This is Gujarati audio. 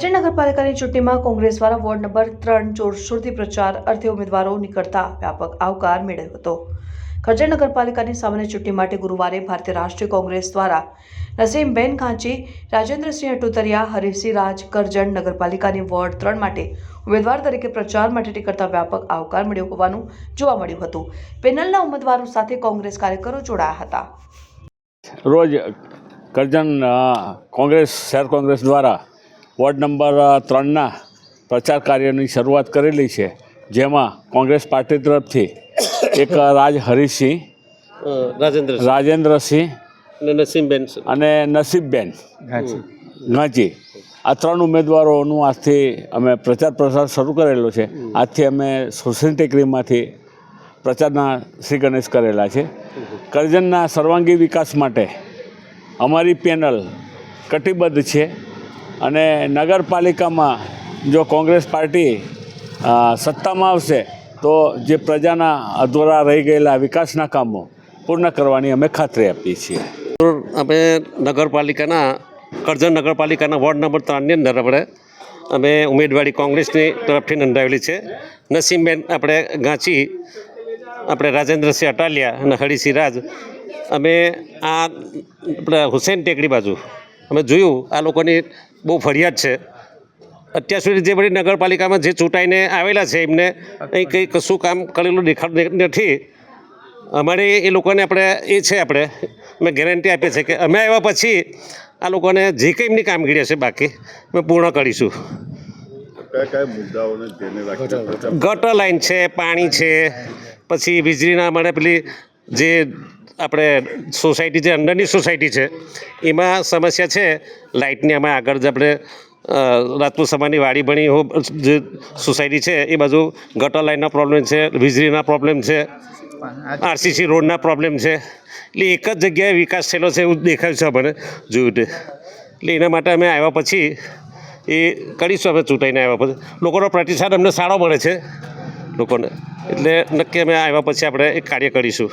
કરજણ નગરપાલિકાની ચૂંટણીમાં કોંગ્રેસ દ્વારા વોર્ડ નંબર ત્રણ જોરશોરથી પ્રચાર અર્થે ઉમેદવારો નીકળતા વ્યાપક આવકાર મેળવ્યો હતો. કરજણ નગરપાલિકાની સામાન્ય ચૂંટણી માટે ગુરુવારે ભારતીય રાષ્ટ્રીય કોંગ્રેસ દ્વારા નસીમબેન ખાંચી, રાજેન્દ્રસિંહ અટુતરિયા હરીસિંહ રાજ કરજણ નગરપાલિકાની વોર્ડ ત્રણ માટે ઉમેદવાર તરીકે પ્રચાર માટે નીકળતા વ્યાપક આવકાર મળ્યો હોવાનું જોવા મળ્યું હતું. પેનલના ઉમેદવારો સાથે કોંગ્રેસ કાર્યકરો જોડાયા હતા. રોજ કરજણ કોંગ્રેસ, શહેર કોંગ્રેસ દ્વારા વોર્ડ નંબર ત્રણના પ્રચાર કાર્યની શરૂઆત કરેલી છે જેમાં કોંગ્રેસ પાર્ટી તરફથી એક રાજ હરિસિંહ રાજેન્દ્ર રાજેન્દ્રસિંહ અને નસીમબેન અને નસીબબેન ગાંચી. આ ત્રણ ઉમેદવારોનું આજથી અમે પ્રચાર પ્રસાર શરૂ કરેલો છે. આજથી અમે સોશિયલ ટેકરીમાંથી પ્રચારના શ્રી ગણેશ કરેલા છે. કરજણના સર્વાંગી વિકાસ માટે અમારી પેનલ કટિબદ્ધ છે. અને નગરપાલિકામાં જો કોંગ્રેસ પાર્ટી સત્તામાં આવશે, તો જે પ્રજાના અધૂરા રહી ગયેલા વિકાસના કામો પૂર્ણ કરવાની અમે ખાતરી આપીએ છીએ. અમે નગરપાલિકાના, કરજણ નગરપાલિકાના વોર્ડ નંબર ત્રણની અંદર આપણે, અમે ઉમેદવારી કોંગ્રેસની તરફથી નોંધાવેલી છે. નસીમબેન આપણે ગાંચી, આપણે રાજેન્દ્રસિંહ અટાલિયા અને હરિસિંહ રાજ, અમે આ આપણે હુસેન ટેકડી બાજુ, અમે જોયું આ લોકોની બહુ ફરિયાદ છે. અત્યાર સુધી જે બધી નગરપાલિકામાં જે ચૂંટાઈને આવેલા છે એમને અહીં કંઈ કશું કામ કરેલું દેખાતું નથી. અમારે એ લોકોને આપણે એ છે આપણે મેં ગેરંટી આપી છે કે અમે આવ્યા પછી આ લોકોને જે કંઈ એમની કામગીરી હશે બાકી અમે પૂર્ણ કરીશું. ગટર લાઈન છે પાણી છે પછી વીજળીના અમારે પેલી જે આપણે સોસાયટી જે અંદરની સોસાયટી છે, એમાં સમસ્યા છે, લાઇટની અમે આગળ જે આપણે રાજપૂત સમાજની વાડી હો, જે સોસાયટી છે, એ બાજુ ગટર લાઇનના પ્રોબ્લેમ છે, વીજળીના પ્રોબ્લેમ છે, આરસીસી રોડના પ્રોબ્લેમ છે, એટલે એક જ જગ્યાએ વિકાસ થયેલો છે એવું દેખાયું છે અમને જોયું તે. એટલે એના માટે અમે આવ્યા પછી એ કરીશું અમે ચૂંટાઈને આવ્યા પછી. લોકોનો પ્રતિસાદ અમને સારો મળે છે લોકોને. એટલે નક્કી અમે આવ્યા પછી આપણે એક કાર્ય કરીશું.